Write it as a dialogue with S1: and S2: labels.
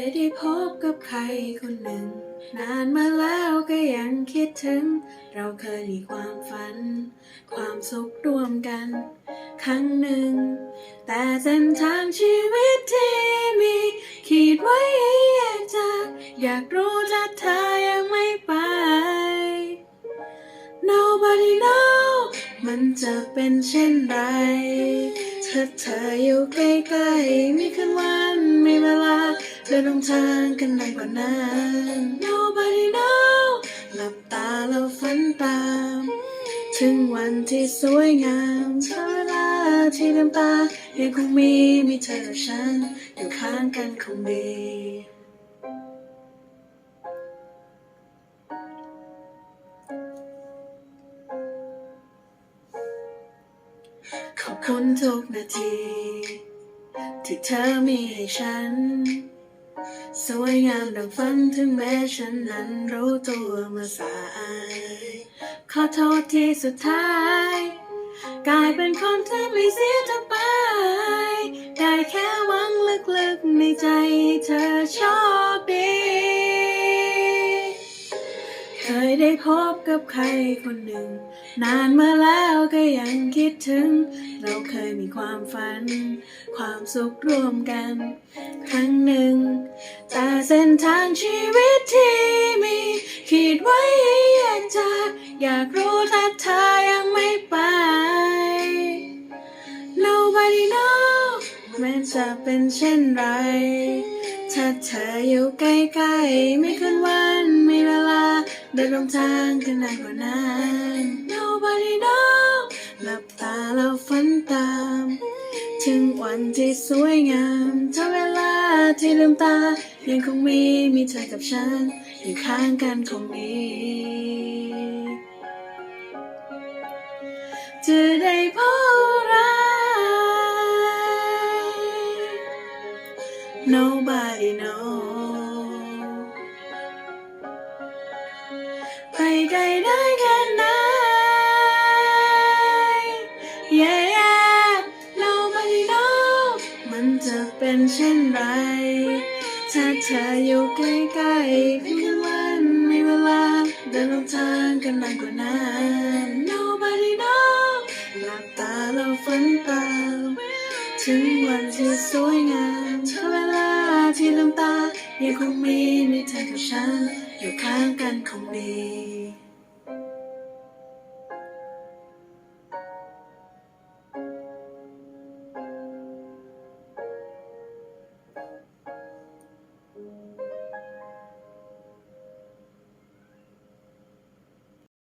S1: ยได้พบกับใครคนหนึ่ง นานมาแล้วก็ยังคิดถึง เราเคยมีความฝัน ความสุขร่วมกัน ครั้งหนึ่ง แต่เส้นทางชีวิตที่มี ขีดไว้ให้แยกจาก อยากรู้ถ้าเธอยังไม่ไป Nobody know มันจะเป็นเช่นไรถ้าเธออยู่ใกล้ๆมีคืนวันมีเวลา เดินลงทางกันนานกว่านั้น Nobody know หลับตาแล้วฝันตาม ถึงวันที่สวยงามถ้าเวลาที่น้ำตายังคงมีมีเธอกับฉัน อยู่ข้างกันคงดีขอบคุณทุกนาที ที่เธอมีให้ฉัน สวยงามดังฝันถึงแม้ฉันนั้นรู้ตัวเมื่อสาย ขอโทษที่สุดท้าย กลายเป็นคนที่ไม่เสียเธอไป ได้แค่หวังลึกๆในใจให้เธอชอบดี พบกับใครคนหนึ่ง นานมาแล้วก็ยังคิดถึง เราเคยมีความฝัน ความสุขร่วมกัน ครั้งหนึ่ง แต่เส้นทางชีวิตที่มีขีดไว้ให้แยกจากอยากรู้ถ้าเธอยังไม่ไป Nobody know แมันจะเป็นเช่นไร ถ้าเธออยู่ใกล้ๆ ไม่คืนวันไม่เวลา เดินลงทางกันนานกว่านั้น Nobody know หลับตาแล้วฝันตาม ถึงวันที่สวยงามถ้าเวลาที่ลืมตา ยังคงมีมีเธอกับฉัน อยู่ข้างกันคงมีจะได้พบรัก Nobody know ไปไกลได้แค่ไหน Yeah yeah Nobody know มันจะเป็นเช่นไร ถ้าเธออยู่ใกล้ๆทุกวันมีเวลาเดินลงทางกันนานกว่านั้น Nobody know หลับตาแล้วฝันตามถึงวันที่สวยงามเวลาที่ลืมตา ยังคงมีในเธอกับฉัน อยู่ข้างกันคงดี